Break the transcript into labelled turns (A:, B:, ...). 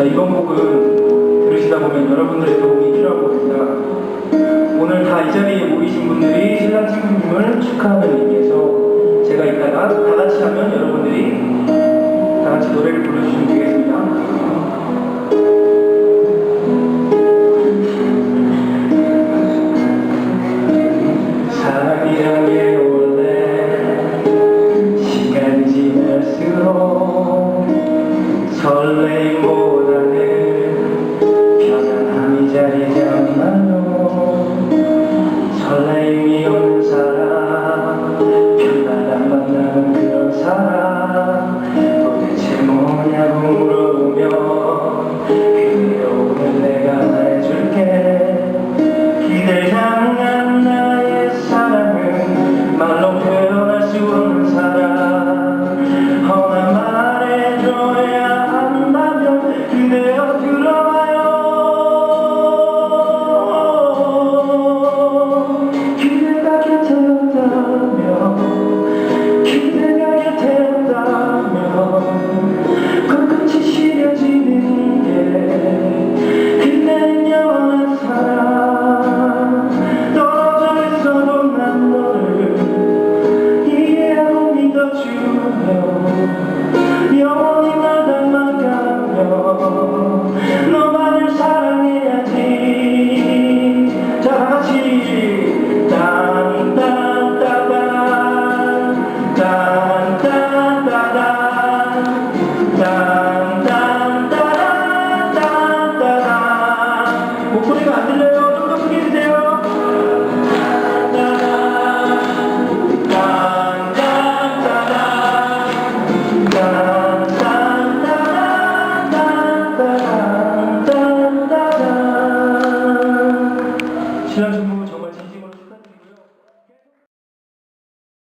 A: 자, 이번 곡은 들으시다 보면 여러분들의 도움이 필요하고 합니다. 오늘 다 이 자리에 모이신 분들이 신랑 친구님을 축하하는 의미에서 제가 이따가 다 같이 하면 여러분들이 다 같이 노래를 불러주시면 이 আপনার